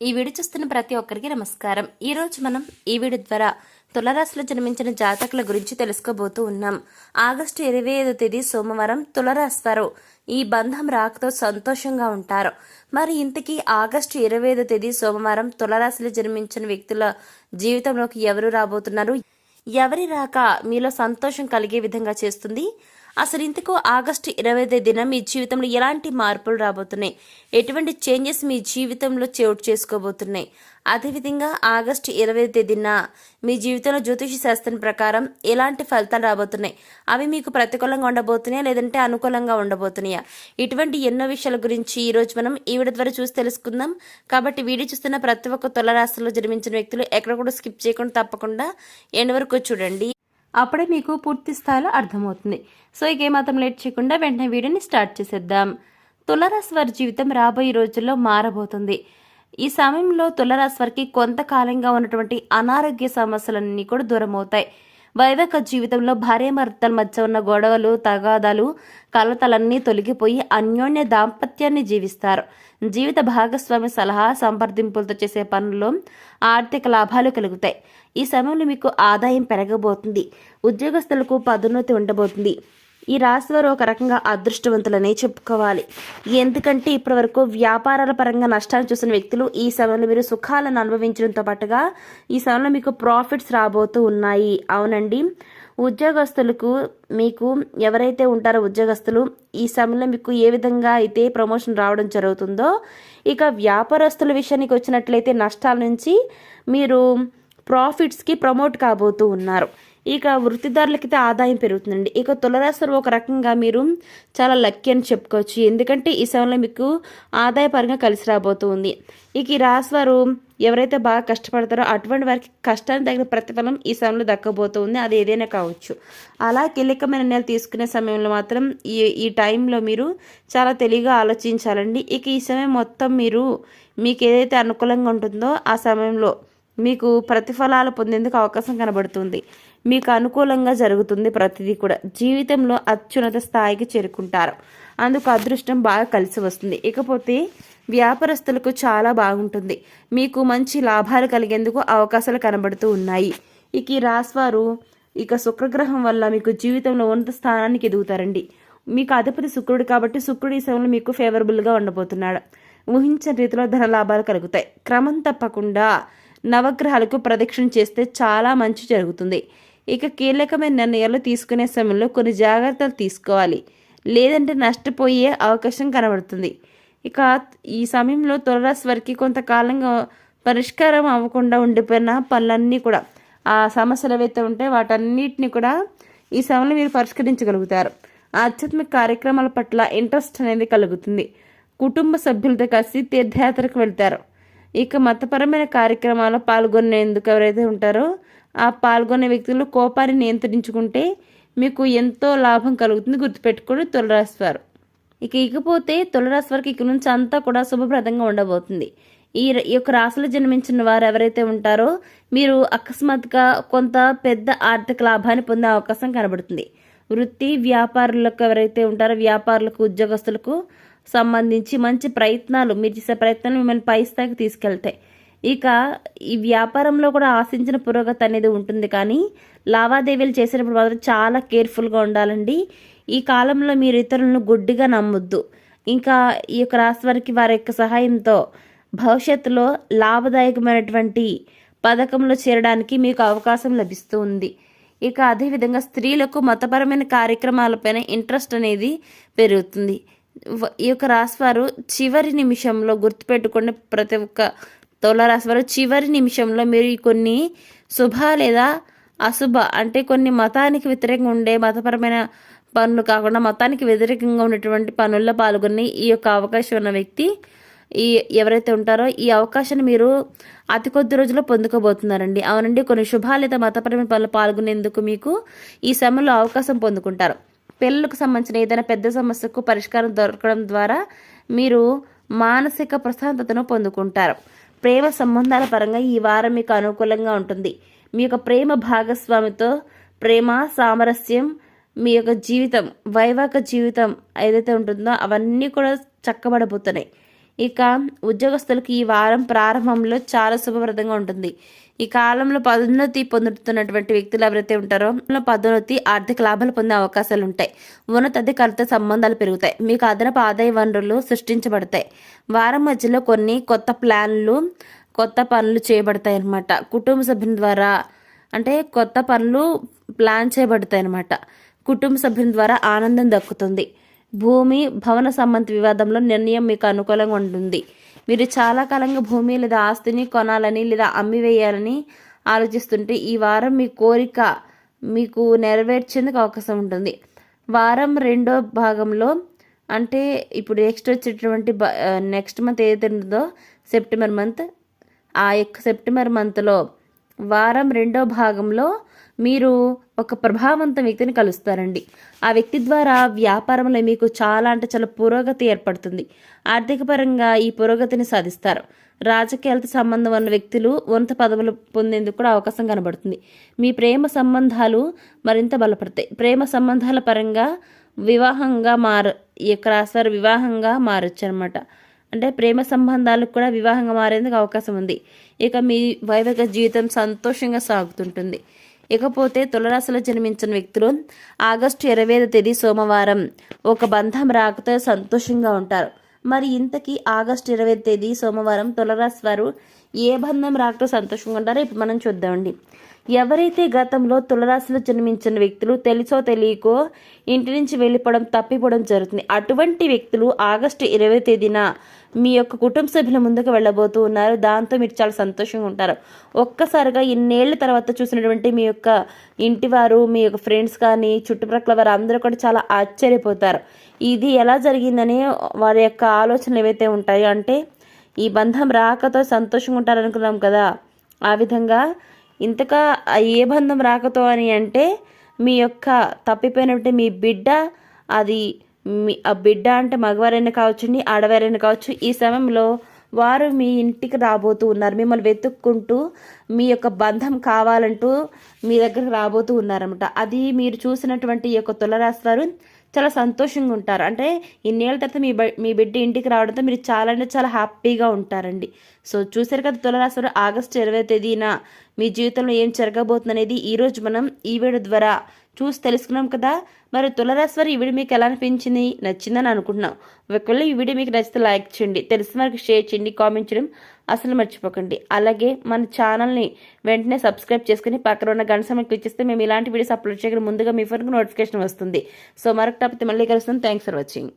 ఈ వీడియో చూస్తున్న ప్రతి ఒక్కరికి నమస్కారం. ఈ రోజు మనం ఈ వీడియో ద్వారా తులరాశిలో జన్మించిన జాతకుల గురించి తెలుసుకోబోతూ ఉన్నాం. ఆగస్టు ఇరవై ఐదో తేదీ సోమవారం తులరాశి వారు ఈ బంధం రాకతో సంతోషంగా ఉంటారు. మరి ఇంతకీ ఆగస్టు ఇరవై ఐదో తేదీ సోమవారం తులరాశిలో జన్మించిన వ్యక్తుల జీవితంలోకి ఎవరు రాబోతున్నారు? ఎవరి రాక మీలో సంతోషం కలిగే విధంగా చేస్తుంది? అసలు ఇంతకు ఆగస్టు ఇరవై తేదీన మీ జీవితంలో ఎలాంటి మార్పులు రాబోతున్నాయి? ఎటువంటి చేంజెస్ మీ జీవితంలో చోటు చేసుకోబోతున్నాయి? అదేవిధంగా ఆగస్టు ఇరవై తేదీన మీ జీవితంలో జ్యోతిష శాస్త్రం ప్రకారం ఎలాంటి ఫలితాలు రాబోతున్నాయి? అవి మీకు ప్రతికూలంగా ఉండబోతున్నాయా? లేదంటే అనుకూలంగా ఉండబోతున్నాయా? ఇటువంటి ఎన్నో విషయాల గురించి ఈ రోజు మనం ఈ వీడియో ద్వారా చూసి తెలుసుకుందాం. కాబట్టి వీడియో చూస్తున్న ప్రతి ఒక్క తుల జన్మించిన వ్యక్తులు ఎక్కడ కూడా స్కిప్ చేయకుండా తప్పకుండా ఎండ్ వరకు చూడండి. అప్పుడే మీకు పూర్తి స్థాయిలో అర్థమవుతుంది. సో ఇక ఏమాత్రం లేట్ చేయకుండా వెంటనే వీడియోని స్టార్ట్ చేసేద్దాం. తులరాశి వారి జీవితం రాబోయే రోజుల్లో మారబోతుంది. ఈ సమయంలో తులరాశి వారికి కొంతకాలంగా ఉన్నటువంటి అనారోగ్య సమస్యలన్నీ కూడా దూరం అవుతాయి వైవాహిక జీవితంలో భార్యాభర్తల మధ్య ఉన్న గొడవలు తగాదాలు కలతలన్నీ తొలగిపోయి అన్యోన్య దాంపత్యాన్ని జీవిస్తారు. జీవిత భాగస్వామి సలహా సంప్రదింపులతో చేసే పనుల్లో ఆర్థిక లాభాలు కలుగుతాయి. ఈ సమయంలో మీకు ఆదాయం పెరగబోతుంది. ఉద్యోగస్తులకు పదోన్నతి ఉండబోతుంది. ఈ రాశి వారు ఒక రకంగా అదృష్టవంతులనే చెప్పుకోవాలి. ఎందుకంటే ఇప్పటివరకు వ్యాపారాల పరంగా నష్టాలు చూసిన వ్యక్తులు ఈ సమయంలో మీరు సుఖాలను అనుభవించడంతో పాటుగా ఈ సమయంలో మీకు ప్రాఫిట్స్ రాబోతూ ఉన్నాయి. అవునండి. ఉద్యోగస్తులకు మీకు ఎవరైతే ఉంటారో ఉద్యోగస్తులు ఈ సమయంలో మీకు ఏ విధంగా అయితే ప్రమోషన్ రావడం జరుగుతుందో ఇక వ్యాపారస్తుల విషయానికి వచ్చినట్లయితే నష్టాల నుంచి మీరు ప్రాఫిట్స్కి ప్రమోట్ కాబోతూ ఉన్నారు. ఇక వృత్తిదారులకైతే ఆదాయం పెరుగుతుందండి. ఇక తులరాశులు ఒక రకంగా మీరు చాలా లక్కీ అని చెప్పుకోవచ్చు. ఎందుకంటే ఈ సమయంలో మీకు ఆదాయపరంగా కలిసి రాబోతుంది. ఇక ఈ రాశి వారు ఎవరైతే బాగా కష్టపడతారో అటువంటి వారికి కష్టానికి తగిన ప్రతిఫలం ఈ సమయంలో దక్కబోతుంది. అది ఏదైనా కావచ్చు. అలా కీలకమైన నిర్ణయాలు తీసుకునే సమయంలో మాత్రం ఈ ఈ టైంలో మీరు చాలా తెలివిగా ఆలోచించాలండి. ఇక ఈ సమయం మొత్తం మీరు మీకు ఏదైతే అనుకూలంగా ఉంటుందో ఆ సమయంలో మీకు ప్రతిఫలాలు పొందేందుకు అవకాశం కనబడుతుంది. మీకు అనుకూలంగా జరుగుతుంది ప్రతిదీ కూడా. జీవితంలో అత్యున్నత స్థాయికి చేరుకుంటారు. అందుకు అదృష్టం బాగా కలిసి వస్తుంది. ఇకపోతే వ్యాపారస్తులకు చాలా బాగుంటుంది. మీకు మంచి లాభాలు కలిగేందుకు అవకాశాలు కనబడుతూ ఉన్నాయి. ఇక ఈ రాశివారు ఇక శుక్రగ్రహం వల్ల మీకు జీవితంలో ఉన్నత స్థానానికి ఎదుగుతారండి. మీకు అధిపతి శుక్రుడు కాబట్టి శుక్రుడు ఈ సమయంలో మీకు ఫేవరబుల్గా ఉండబోతున్నాడు. ఊహించిన రీతిలో ధన లాభాలు కలుగుతాయి. క్రమం తప్పకుండా నవగ్రహాలకు ప్రదక్షిణ చేస్తే చాలా మంచి జరుగుతుంది. ఇక కీలకమైన నిర్ణయాలు తీసుకునే సమయంలో కొన్ని జాగ్రత్తలు తీసుకోవాలి. లేదంటే నష్టపోయే అవకాశం కనబడుతుంది. ఇక ఈ సమయంలో తులరాశి వారికి కొంతకాలంగా పరిష్కారం అవ్వకుండా ఉండిపోయిన పనులన్నీ కూడా ఆ సమస్యలు ఏవైతే ఉంటే వాటన్నిటిని కూడా ఈ సమయంలో మీరు పరిష్కరించగలుగుతారు. ఆధ్యాత్మిక కార్యక్రమాల పట్ల ఇంట్రెస్ట్ అనేది కలుగుతుంది. కుటుంబ సభ్యులతో కలిసి తీర్థయాత్రకు వెళ్తారు. ఇక మతపరమైన కార్యక్రమాల్లో పాల్గొనేందుకు ఎవరైతే ఉంటారో ఆ పాల్గొనే వ్యక్తులు కోపాన్ని నియంత్రించుకుంటే మీకు ఎంతో లాభం కలుగుతుంది గుర్తుపెట్టుకుని తులరాశి వారు. ఇక ఇకపోతే తులరాశి వారికి ఇక నుంచి అంతా కూడా శుభప్రదంగా ఉండబోతుంది. ఈ ఈ యొక్క రాశిలో జన్మించిన వారు ఎవరైతే ఉంటారో మీరు అకస్మాత్తుగా కొంత పెద్ద ఆర్థిక లాభాన్ని పొందే అవకాశం కనబడుతుంది. వృత్తి వ్యాపారులకు ఎవరైతే ఉంటారో వ్యాపారులకు ఉద్యోగస్తులకు సంబంధించి మంచి ప్రయత్నాలు మీరు చేసే ప్రయత్నాలు మిమ్మల్ని పై స్థాయికి తీసుకెళ్తాయి. ఇక ఈ వ్యాపారంలో కూడా ఆశించిన పురోగతి అనేది ఉంటుంది. కానీ లావాదేవీలు చేసేటప్పుడు మాత్రం చాలా కేర్ఫుల్గా ఉండాలండి. ఈ కాలంలో మీరు ఇతరులను గుడ్డిగా నమ్మొద్దు. ఇంకా ఈ యొక్క రాశి వారికి వారి యొక్క సహాయంతో భవిష్యత్తులో లాభదాయకమైనటువంటి పథకంలో చేరడానికి మీకు అవకాశం లభిస్తూ ఉంది. ఇక అదేవిధంగా స్త్రీలకు మతపరమైన కార్యక్రమాలపైన ఇంట్రెస్ట్ అనేది పెరుగుతుంది. ఈ యొక్క రాశివారు చివరి నిమిషంలో గుర్తుపెట్టుకునే ప్రతి ఒక్క తోల రాశివారు చివరి నిమిషంలో మీరు కొన్ని శుభ లేదా అశుభ అంటే కొన్ని మతానికి వ్యతిరేకంగా ఉండే మతపరమైన పనులు కాకుండా మతానికి వ్యతిరేకంగా ఉన్నటువంటి పనుల్లో పాల్గొని ఈ యొక్క అవకాశం ఉన్న వ్యక్తి ఈ ఎవరైతే ఉంటారో ఈ అవకాశాన్ని మీరు అతి కొద్ది రోజుల్లో పొందుకోబోతున్నారండి. అవునండి కొన్ని శుభ లేదా మతపరమైన పనులు పాల్గొనేందుకు మీకు ఈ సమయంలో అవకాశం పొందుకుంటారు. పిల్లలకు సంబంధించిన ఏదైనా పెద్ద సమస్యకు పరిష్కారం దొరకడం ద్వారా మీరు మానసిక ప్రశాంతతను పొందుకుంటారు. ప్రేమ సంబంధాల పరంగా ఈ వారం మీకు అనుకూలంగా ఉంటుంది. మీ యొక్క ప్రేమ భాగస్వామితో ప్రేమ సామరస్యం మీ యొక్క జీవితం వైవాహిక జీవితం ఏదైతే ఉంటుందో అవన్నీ కూడా చక్కబడబోతున్నాయి. ఇక ఉద్యోగస్తులకు ఈ వారం ప్రారంభంలో చాలా శుభప్రదంగా ఉంటుంది. ఈ కాలంలో పదోన్నతి పొందుతున్నటువంటి వ్యక్తులు ఎవరైతే ఉంటారో పదోన్నతి ఆర్థిక లాభాలు పొందే అవకాశాలు ఉంటాయి. ఉన్నతాధికారులతో సంబంధాలు పెరుగుతాయి. మీకు అదనపు ఆదాయ వనరులు సృష్టించబడతాయి. వారం మధ్యలో కొన్ని కొత్త ప్లాన్లు కొత్త పనులు చేయబడతాయి అన్నమాట. కుటుంబ సభ్యుల ద్వారా అంటే కొత్త పనులు ప్లాన్ చేయబడతాయి అన్నమాట. కుటుంబ సభ్యుల ద్వారా ఆనందం దక్కుతుంది. భూమి భవన సంబంధ వివాదంలో నిర్ణయం మీకు అనుకూలంగా ఉంటుంది. మీరు చాలా కాలంగా భూమి లేదా ఆస్తిని కొనాలని లేదా అమ్మివేయాలని ఆలోచిస్తుంటే ఈ వారం మీ కోరిక మీకు నెరవేర్చేందుకు అవకాశం ఉంటుంది. వారం రెండో భాగంలో అంటే ఇప్పుడు నెక్స్ట్ వచ్చేటువంటి నెక్స్ట్ మంత్ ఏదైతే ఉంటుందో సెప్టెంబర్ మంత్ ఆ యొక్క సెప్టెంబర్ మంత్లో వారం రెండో భాగంలో మీరు ఒక ప్రభావవంత వ్యక్తిని కలుస్తారండి. ఆ వ్యక్తి ద్వారా వ్యాపారంలో మీకు చాలా అంటే చాలా పురోగతి ఏర్పడుతుంది. ఆర్థిక పరంగా ఈ పురోగతిని సాధిస్తారు. రాజకీయాలతో సంబంధం ఉన్న వ్యక్తులు ఉన్నత పదవులు పొందేందుకు కూడా అవకాశం కనబడుతుంది. మీ ప్రేమ సంబంధాలు మరింత బలపడతాయి. ప్రేమ సంబంధాల పరంగా వివాహంగా మార యొక్క రాస్తారు వివాహంగా మారచ్చు అనమాట అంటే ప్రేమ సంబంధాలకు కూడా వివాహంగా మారేందుకు అవకాశం ఉంది. ఇక మీ వైవాహిక జీవితం సంతోషంగా సాగుతుంటుంది. ఇకపోతే తులరాశిలో జన్మించిన వ్యక్తులు ఆగస్టు ఇరవై ఐదు తేదీ సోమవారం ఒక బంధం రాకతో సంతోషంగా ఉంటారు. మరి ఇంతకీ ఆగస్టు ఇరవై తేదీ సోమవారం తులరాశి వారు ఏ బంధం రాకతో సంతోషంగా ఉంటారో ఇప్పుడు మనం చూద్దామండి. ఎవరైతే గతంలో తులరాశిలో జన్మించిన వ్యక్తులు తెలుసో తెలియకో ఇంటి నుంచి వెళ్ళిపోవడం తప్పిపోవడం జరుగుతుంది. అటువంటి వ్యక్తులు ఆగస్టు ఇరవై తేదీన మీ యొక్క కుటుంబ సభ్యుల ముందుకు వెళ్ళబోతూ ఉన్నారు. దాంతో మీరు చాలా సంతోషంగా ఉంటారు. ఒక్కసారిగా ఇన్నేళ్ళ తర్వాత చూసినటువంటి మీ యొక్క ఇంటి వారు మీ యొక్క ఫ్రెండ్స్ కానీ చుట్టుప్రక్కల వారు అందరూ కూడా చాలా ఆశ్చర్యపోతారు. ఇది ఎలా జరిగిందని వారి యొక్క ఆలోచనలు ఏవైతే ఉంటాయో అంటే ఈ బంధం రాకతో సంతోషంగా ఉంటారనుకున్నాం కదా. ఆ విధంగా ఇంతగా ఏ బంధం రాకతో అని అంటే మీ యొక్క తప్పిపోయినట్టు మీ బిడ్డ అది మీ ఆ బిడ్డ అంటే మగవారైనా కావచ్చండి ఆడవారైనా కావచ్చు ఈ సమయంలో వారు మీ ఇంటికి రాబోతూ ఉన్నారు మిమ్మల్ని వెతుక్కుంటూ మీ యొక్క బంధం కావాలంటూ మీ దగ్గరకు రాబోతూ ఉన్నారన్నమాట. అది మీరు చూసినటువంటి ఈ యొక్క తులరాశి వారు చాలా సంతోషంగా ఉంటారు అంటే ఇన్నేళ్ళ తర్వాత మీ మీ బిడ్డ ఇంటికి రావడంతో మీరు చాలా అంటే చాలా హ్యాపీగా ఉంటారండి. సో చూసారు కదా తులరాశి ఆగస్టు ఇరవై తేదీన మీ జీవితంలో ఏం జరగబోతుంది అనేది ఈరోజు మనం ఈ వీడియో ద్వారా చూసి తెలుసుకున్నాం కదా. మరి తులరాశి ఈ వీడియో మీకు ఎలా అనిపించింది? నచ్చిందని అనుకుంటున్నాం. ఒకవేళ ఈ వీడియో మీకు నచ్చితే లైక్ చేయండి. తెలిసిన వారికి షేర్ చేయండి కామెంట్ చేయడం అసలు మర్చిపోకండి. అలాగే మన ఛానల్ని వెంటనే సబ్స్క్రైబ్ చేసుకుని పక్కన ఉన్న గంట సమయం క్లిక్ చేస్తే మేము ఇలాంటి వీడియోస్ అప్లోడ్ చేయడం ముందుగా మీ ఫోన్కి నోటిఫికేషన్ వస్తుంది. సో మరొక టాపిక్ మళ్ళీ కలుస్తాం. Thanks for watching.